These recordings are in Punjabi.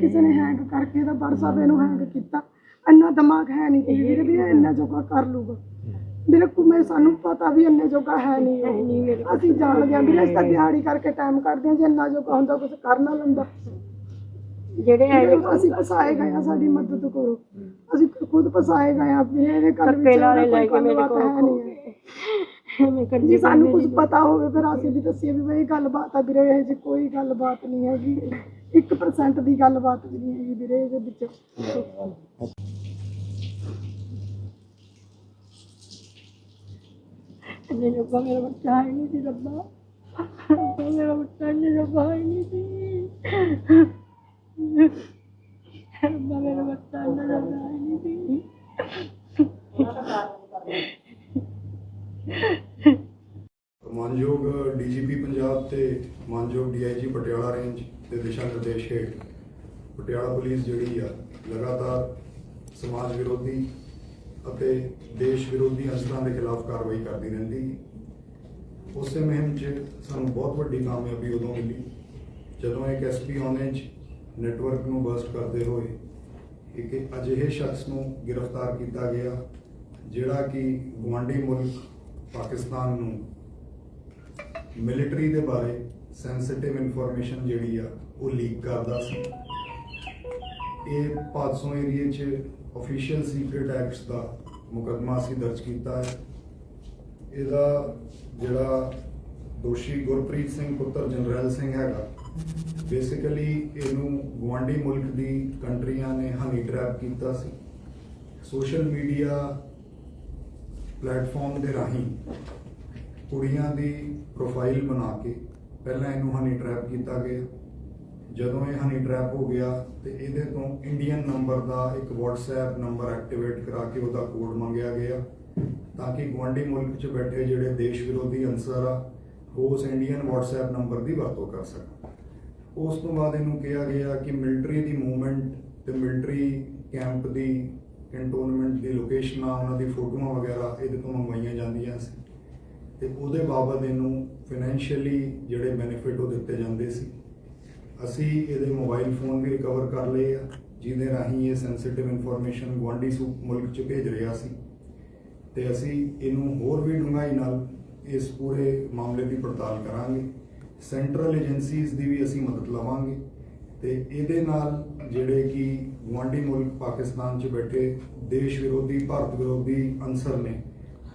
ਕਿਸੇ ਨੇ ਹੈਂਗ ਕਰਕੇ ਇਹਦਾ WhatsApp ਇਹਨੂੰ ਹੈਂਗ ਕੀਤਾ। ਇੰਨਾ ਦਿਮਾਗ ਹੈ ਨਹੀਂ ਕਿ ਵੀਰੇ ਵੀ ਇਹ ਇੰਨਾ ਜੋਗਾ ਕਰ ਲੂਗਾ। ਕੋ ਮੈਂ ਸਾਨੂੰ ਪਤਾ ਵੀ ਇੰਨੇ ਜੋਗਾ ਹੈ ਨਹੀਂ ਉਹ। ਅਸੀਂ ਜਾਣਦੇ ਹਾਂ। ਵੀਰੇ ਅਸੀਂ ਤਾਂ ਦਿਹਾੜੀ ਕਰਕੇ ਟਾਈਮ ਕੱਢਦੇ ਹਾਂ। ਜੇ ਇੰਨਾ ਜੋਗਾ ਹੁੰਦਾ ਕੁਝ ਕਰ ਨਾ ਲੈਂਦਾ। ਜਿਹੜੇ ਵੀਰੇ, ਅਸੀਂ ਫਸਾਏ ਗਏ ਆ ਸਾਡੀ ਮਦਦ ਕਰੋ। ਅਸੀਂ ਖੁਦ ਫਸਾਏ ਗਏ ਆ ਵੀਰੇ ਇਹਦੇ ਵਿੱਚ ਧੱਕੇ ਨਾਲੇ ਲੈ ਕੇ ਮੇਰੇ ਕੋਲ ਹੈ ਨਹੀਂ। ਹੈ। ਮੈਂ ਜੇ ਸਾਨੂੰ ਕੁਝ ਪਤਾ ਹੋਵੇ ਫਿਰ ਅਸੀਂ ਵੀ ਦੱਸੀਏ ਵੀ ਬਈ ਇਹ ਗੱਲਬਾਤ ਆ। ਵੀਰੇ ਇਹ ਜੀ ਕੋਈ ਗੱਲਬਾਤ ਨਹੀਂ ਹੈਗੀ। 1% ਦੀ ਗੱਲਬਾਤ ਵੀ ਨਹੀਂ ਹੈਗੀ ਵੀਰੇ ਇਹਦੇ ਵਿੱਚ। ਇੰਨੇ ਜੋਗਾ ਮੇਰਾ ਬੱਚਾ ਹੈ ਨਹੀਂ ਸੀ ਰੱਬਾ। ਰੱਬਾ, ਮੇਰਾ ਬੱਚਾ ਇੰਨੇ ਜੋਗਾ ਹੈ ਨਹੀਂ ਸੀ। ਰੱਬਾ ਮੇਰਾ ਬੱਚਾ ਇੰਨੇ ਜੋਗਾ ਹੈ ਨਹੀਂ ਸੀ। ਮਾਨਯੋਗ ਡੀਜੀਪੀ ਪੰਜਾਬ ਤੇ ਮਾਨਯੋਗ ਡੀਆਈਜੀ ਪਟਿਆਲਾ ਰੇਂਜ ਦੇ ਦਿਸ਼ਾ ਨਿਰਦੇਸ਼ ਹੇਠ ਪਟਿਆਲਾ ਪੁਲਿਸ ਜਿਹੜੀ ਆ, ਲਗਾਤਾਰ ਸਮਾਜ ਵਿਰੋਧੀ ਅਤੇ ਦੇਸ਼ ਵਿਰੋਧੀ ਅੰਸਰਾਂ ਦੇ ਖਿਲਾਫ ਕਾਰਵਾਈ ਕਰਦੀ ਰਹਿੰਦੀ। ਉਸੇ ਮੁਹਿੰਮ 'ਚ ਸਾਨੂੰ ਬਹੁਤ ਵੱਡੀ ਕਾਮਯਾਬੀ ਉਦੋਂ ਮਿਲੀ, ਜਦੋਂ ਇੱਕ ਐਸਪੀ ਔਨੇਜ ਨੈਟਵਰਕ ਨੂੰ ਬਸਟ ਕਰਦੇ ਹੋਏ ਇੱਕ ਅਜਿਹੇ ਸ਼ਖਸ ਨੂੰ ਗ੍ਰਿਫਤਾਰ ਕੀਤਾ ਗਿਆ, ਜਿਹੜਾ ਕਿ ਗੁਆਂਢੀ ਮੁਲਕ ਪਾਕਿਸਤਾਨ ਨੂੰ ਮਿਲਟਰੀ ਦੇ ਬਾਰੇ ਸੈਂਸਿਟਿਵ ਇਨਫੋਰਮੇਸ਼ਨ ਜਿਹੜੀ ਆ, ਉਹ ਲੀਕ ਕਰਦਾ ਸੀ। ਇਹ ਪਾਤਸੋਂ ਏਰੀਏ 'ਚ ਅਫੀਸ਼ੀਅਲ ਸੀਕ੍ਰੀਟ ਐਕਟਸ ਦਾ ਮੁਕੱਦਮਾ ਅਸੀਂ ਦਰਜ ਕੀਤਾ ਹੈ। ਇਹਦਾ ਜਿਹੜਾ ਦੋਸ਼ੀ ਗੁਰਪ੍ਰੀਤ ਸਿੰਘ ਪੁੱਤਰ ਜਨਰਲ ਸਿੰਘ ਹੈਗਾ ਬੇਸਿਕਲੀ ਇਹਨੂੰ ਗਵਾਂਡੀ ਮੁਲਕ ਦੀ ਕੰਟਰੀਆਂ ਨੇ ਹਨੀ ਟ੍ਰੈਪ ਕੀਤਾ ਸੀ। ਸੋਸ਼ਲ ਮੀਡੀਆ ਪਲੇਟਫਾਰਮ ਦੇ ਰਾਹੀਂ ਕੁੜੀਆਂ ਦੀ ਪ੍ਰੋਫਾਈਲ ਬਣਾ ਕੇ ਪਹਿਲਾਂ ਇਹਨੂੰ ਹਨੀ ਟ੍ਰੈਪ ਕੀਤਾ ਗਿਆ। ਜਦੋਂ ਇਹ ਹਨੀ ਟ੍ਰੈਪ ਹੋ ਗਿਆ ਤੇ ਇਹਦੇ ਤੋਂ ਇੰਡੀਅਨ ਨੰਬਰ ਦਾ ਇੱਕ WhatsApp ਨੰਬਰ ਐਕਟੀਵੇਟ ਕਰਾ ਕੇ ਉਹਦਾ ਕੋਡ ਮੰਗਿਆ ਗਿਆ ਤਾਂ ਕਿ ਗੁਆਂਢੀ ਮੁਲਕ 'ਚ ਬੈਠੇ ਜਿਹੜੇ ਦੇਸ਼ ਵਿਰੋਧੀ ਅੰਸਰ ਆ, ਉਹ ਉਸ ਇੰਡੀਅਨ WhatsApp ਨੰਬਰ ਦੀ ਵਰਤੋਂ ਕਰ ਸਕਣ। ਉਸ ਤੋਂ ਬਾਅਦ ਇਹਨੂੰ ਕਿਹਾ ਗਿਆ ਕਿ ਮਿਲਟਰੀ ਦੀ ਮੂਵਮੈਂਟ ਤੇ ਮਿਲਟਰੀ ਕੈਂਪ ਦੀ ਕੰਟੋਨਮੈਂਟ ਦੀ ਲੋਕੇਸ਼ਨਾਂ ਉਹਨਾਂ ਦੀ ਫੋਟੋਆਂ ਵਗੈਰਾ ਇਹਦੇ ਤੋਂ ਮੰਗਵਾਈਆਂ ਜਾਂਦੀਆਂ ਸੀ। ਤੇ ਉਹਦੇ ਬਾਬਤ ਇਹਨੂੰ ਫਾਈਨੈਂਸ਼ੀਅਲੀ ਜਿਹੜੇ ਬੈਨੀਫਿਟ ਉਹ ਦਿੱਤੇ ਜਾਂਦੇ ਸੀ। ਅਸੀਂ ਇਹਦੇ ਮੋਬਾਈਲ ਫੋਨ ਵੀ ਰਿਕਵਰ ਕਰ ਲਏ ਆ, ਜਿਹਦੇ ਰਾਹੀਂ ਇਹ ਸੈਂਸਿਟਿਵ ਇਨਫੋਰਮੇਸ਼ਨ ਗੁਆਂਢੀ ਸੂ, ਮੁਲਕ 'ਚ ਭੇਜ ਰਿਹਾ ਸੀ। ਤੇ ਅਸੀਂ ਇਹਨੂੰ ਹੋਰ ਵੀ ਡੂੰਘਾਈ ਨਾਲ ਇਸ ਪੂਰੇ ਮਾਮਲੇ ਦੀ ਪੜਤਾਲ ਕਰਾਂਗੇ। ਸੈਂਟਰਲ ਏਜੰਸੀਜ਼ ਦੀ ਵੀ ਅਸੀਂ ਮਦਦ ਲਵਾਂਗੇ। ਤੇ ਇਹਦੇ ਨਾਲ ਜਿਹੜੇ ਕਿ ਗੁਆਂਢੀ ਮੁਲਕ ਪਾਕਿਸਤਾਨ 'ਚ ਬੈਠੇ ਦੇਸ਼ ਵਿਰੋਧੀ, ਭਾਰਤ ਵਿਰੋਧੀ ਅਨਸਰ ਨੇ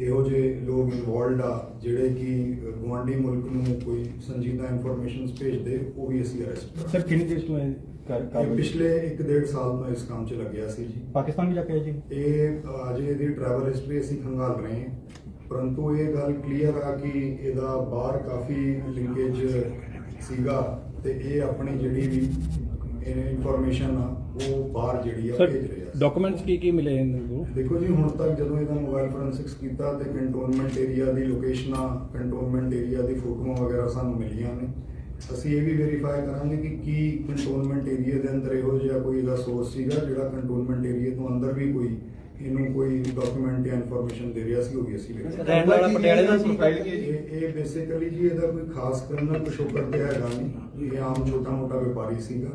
ਇਹੋ ਜਿਹੇ ਲੋਕ ਇਨਵੋਲਡ ਆ ਜਿਹੜੇ ਕਿ ਗੁਆਂਢੀ ਮੁਲਕ ਨੂੰ ਕੋਈ ਸੰਜੀਦਾ ਇਨਫੋਰਮੇਸ਼ਨ ਭੇਜਦੇ ਉਹ ਵੀ ਅਸੀਂ ਅਰੈਸਟ ਸਰ ਕਰਾਂਗੇ ਕਿੰਨੇ ਦੇਸ਼ ਤੋਂ ਕਰ ਇਹ ਪਿਛਲੇ 1.5 ਸਾਲ ਤੋਂ ਇਸ ਕੰਮ 'ਚ ਲੱਗਿਆ ਸੀ ਜੀ। ਪਾਕਿਸਤਾਨ ਵੀ ਜਾ ਕੇ ਜੀ? ਇਹ ਅਜੇ ਇਹਦੀ ਟਰੈਵਲ ਹਿਸਟਰੀ ਅਸੀਂ ਖੰਗਾਲ ਰਹੇ ਹਾਂ। ਪਰੰਤੂ ਇਹ ਗੱਲ ਕਲੀਅਰ ਆ ਕਿ ਇਹਦਾ ਬਾਹਰ ਕਾਫੀ ਲਿੰਕੇਜ ਸੀਗਾ ਤੇ ਇਹ ਆਪਣੀ ਜਿਹੜੀ ਵੀ ਇਨਫੋਰਮੇਸ਼ਨ ਆ ਉਹ ਬਾਹਰ ਜਿਹੜੀ ਆ ਭੇਜ ਰਿਹਾ ਸੀ ਡਾਕੂਮੈਂਟਸ ਕੀ ਕੀ ਮਿਲੇ ਇਹਨਾਂ ਨੂੰ? ਦੇਖੋ ਜੀ ਹੁਣ ਤੱਕ ਜਦੋਂ ਇਹਦਾ ਮੋਬਾਈਲ ਫੋਰੈਂਸਿਕਸ ਕੀਤਾ ਤੇ ਕੰਟੋਨਮੈਂਟ ਏਰੀਆ ਦੀ ਲੋਕੇਸ਼ਨਾਂ ਕੰਟੋਨਮੈਂਟ ਏਰੀਆ ਦੀ ਫੋਟੋਆਂ ਵਗੈਰਾ ਸਾਨੂੰ ਮਿਲੀਆਂ ਨੇ। ਅਸੀਂ ਇਹ ਵੀ ਵੈਰੀਫਾਈ ਕਰਾਂਗੇ ਕਿ ਕੀ ਕੰਟੋਨਮੈਂਟ ਏਰੀਆ ਦੇ ਅੰਦਰ ਇਹੋ ਜਿਹਾ ਕੋਈ ਇਹਦਾ ਸੋਰਸ ਸੀਗਾ ਜਿਹੜਾ ਕੰਟੋਨਮੈਂਟ ਏਰੀਆ ਤੋਂ ਅੰਦਰ ਵੀ ਕੋਈ ਇਹਨੂੰ ਕੋਈ ਡਾਕੂਮੈਂਟ ਜਾਂ ਇਨਫੋਰਮੇਸ਼ਨ ਦੇ ਰਿਹਾ ਸੀ ਉਹ ਵੀ ਅਸੀਂ ਰਹਿਣ ਵਾਲਾ ਪਟਿਆਲੇ ਦਾ ਸੀ ਇਹ ਇਹ ਬੇਸਿਕਲੀ ਜੀ ਇਹਦਾ ਕੋਈ ਖਾਸ ਕ੍ਰਿਮੀਨਲ ਪਿਛੋਕੜ ਤੇ ਹੈਗਾ ਨਹੀਂ। ਇਹ ਆਮ ਛੋਟਾ ਮੋਟਾ ਵਪਾਰੀ ਸੀਗਾ।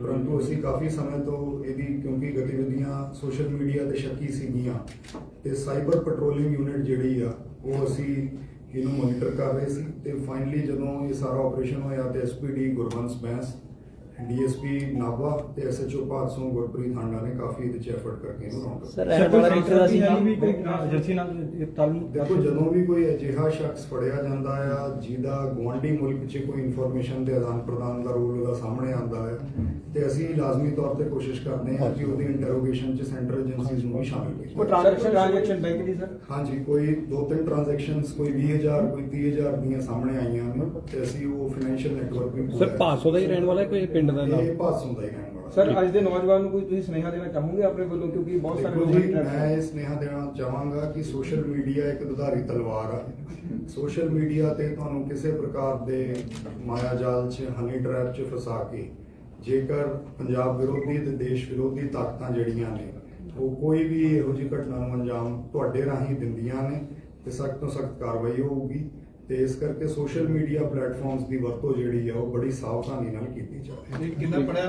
ਪਰੰਤੂ ਅਸੀਂ ਕਾਫੀ ਸਮੇਂ ਤੋਂ ਇਹਦੀ, ਕਿਉਂਕਿ ਗਤੀਵਿਧੀਆਂ ਸੋਸ਼ਲ ਮੀਡੀਆ ਤੇ ਸ਼ੱਕੀ ਸੀਗੀਆਂ, ਤੇ ਸਾਈਬਰ ਪੈਟਰੋਲਿੰਗ ਯੂਨਿਟ ਜਿਹੜੀ ਆ, ਉਹ ਅਸੀਂ ਇਹਨੂੰ ਮੋਨੀਟਰ ਕਰ ਰਹੇ ਸੀ, ਤੇ ਫਾਈਨਲੀ ਜਦੋਂ ਇਹ ਸਾਰਾ ਆਪਰੇਸ਼ਨ ਹੋਇਆ ਤੇ ਐਸਪੀਡੀ ਗੁਰਵੰਸ ਬੈਂਸ ਡੀਐਸਪੀ ਨਾਭਾ ਤੇ ਐਸਐਚਓ ਭਾਦਸੋਂ ਗੁਰਪ੍ਰੀਤ ਹਾਂਡਾ ਨੇ ਕਾਫੀ ਇਹਦੇ ਚ ਐਫਰਟ ਕਰਕੇ ਇਹਨੂੰ ਰੌਂਡ ਸਰ ਸਰ ਕੋਈ ਸੰਸਥਾ ਸੀ ਵੀ ਕੋਈ ਏਜੰਸੀ ਨਾਲ ਇਹ ਤਾਲੁਕ ਦੇਖੋ ਜਦੋਂ ਵੀ ਕੋਈ ਅਜਿਹਾ ਸ਼ਖਸ ਫੜਿਆ ਜਾਂਦਾ ਆ ਜਿਹਦਾ ਗੁਆਂਢੀ ਮੁਲਕ 'ਚ ਕੋਈ ਇਨਫੋਰਮੇਸ਼ਨ ਦੇ ਆਦਾਨ ਪ੍ਰਦਾਨ ਦਾ ਰੋਲ ਉਹਦਾ ਸਾਹਮਣੇ ਆਉਂਦਾ ਹੈ ਤੇ ਅਸੀਂ ਲਾਜ਼ਮੀ ਤੌਰ ਤੇ ਕੋਸ਼ਿਸ਼ ਕਰਦੇ ਹਾਂ ਕਿ ਉਹਦੀ ਇੰਟਰੋਗੇਸ਼ਨ 'ਚ ਸੈਂਟਰਲ ਏਜੰਸੀਜ਼ ਨੂੰ ਵੀ ਸ਼ਾਮਿਲ ਕੋਈ ਕੀਤਾ ਟ੍ਰਾਂਜੈਕਸ਼ਨ ਟ੍ਰਾਂਜੈਕਸ਼ਨ ਬੈਂਕ ਦੀ ਸਰ? ਹਾਂਜੀ ਕੋਈ ਦੋ ਤਿੰਨ ਟ੍ਰਾਂਜੈਕਸ਼ਨਸ ਕੋਈ 20000 ਕੋਈ 30000 ਦੀਆਂ ਸਾਹਮਣੇ ਆਈਆਂ ਨੇ ਤੇ ਅਸੀਂ ਉਹ ਫਾਈਨੈਂਸ਼ੀਅਲ ਨੈਟਵਰਕ ਵੀ ਸਰ ਭਾਸੋ ਦਾ ਹੀ ਰਹਿਣ ਵਾਲਾ ਹੈ ਕੋਈ ਪਿੰਡ ਦਾ ਇਹ ਨਾਮ ਭਾਸੋਂ ਦਾ ਹੀ ਵਾਲਾ ਸਰ ਅੱਜ ਦੇ ਨੌਜਵਾਨ ਨੂੰ ਕੋਈ ਤੁਸੀਂ ਸੁਨੇਹਾ ਦੇਣਾ ਚਾਹੋਗੇ ਆਪਣੇ ਵੱਲੋਂ? ਕਿਉਂਕਿ ਬਹੁਤ ਸਾਰੇ ਦੇਖੋ ਲੋਕ ਜੀ ਮੈਂ ਇਹ ਸੁਨੇਹਾ ਦੇਣਾ ਚਾਹਾਂਗਾ ਕਿ ਸੋਸ਼ਲ ਮੀਡੀਆ ਇੱਕ ਦੁਧਾਰੀ ਤਲਵਾਰ ਆ। ਸੋਸ਼ਲ ਮੀਡੀਆ ਤੇ ਤੁਹਾਨੂੰ ਕਿਸੇ ਪ੍ਰਕਾਰ ਦੇ ਮਾਇਆ ਜਾਲ 'ਚ ਹਨੀ ਟ੍ਰੈਪ 'ਚ ਫਸਾ ਕੇ ਜੇਕਰ ਪੰਜਾਬ ਵਿਰੋਧੀ ਤੇ ਦੇਸ਼ ਵਿਰੋਧੀ ਤਾਕਤਾਂ ਜਿਹੜੀਆਂ ਨੇ ਉਹ ਕੋਈ ਵੀ ਇਹੋ ਜਿਹੀ ਘਟਨਾ ਨੂੰ ਅੰਜਾਮ ਤੁਹਾਡੇ ਰਾਹੀਂ ਦਿੰਦੀਆਂ ਨੇ ਤੇ ਸਖਤ ਤੋਂ ਸਖਤ ਕਾਰਵਾਈ ਹੋਊਗੀ। ਤੇ ਇਸ ਕਰਕੇ ਸੋਸ਼ਲ ਮੀਡੀਆ ਪਲੇਟਫਾਰਮਸ ਦੀ ਵਰਤੋਂ ਜਿਹੜੀ ਆ ਉਹ ਬੜੀ ਸਾਵਧਾਨੀ ਨਾਲ ਕੀਤੀ ਜਾਵੇ ਕਿੰਨਾ ਪੜਿਆ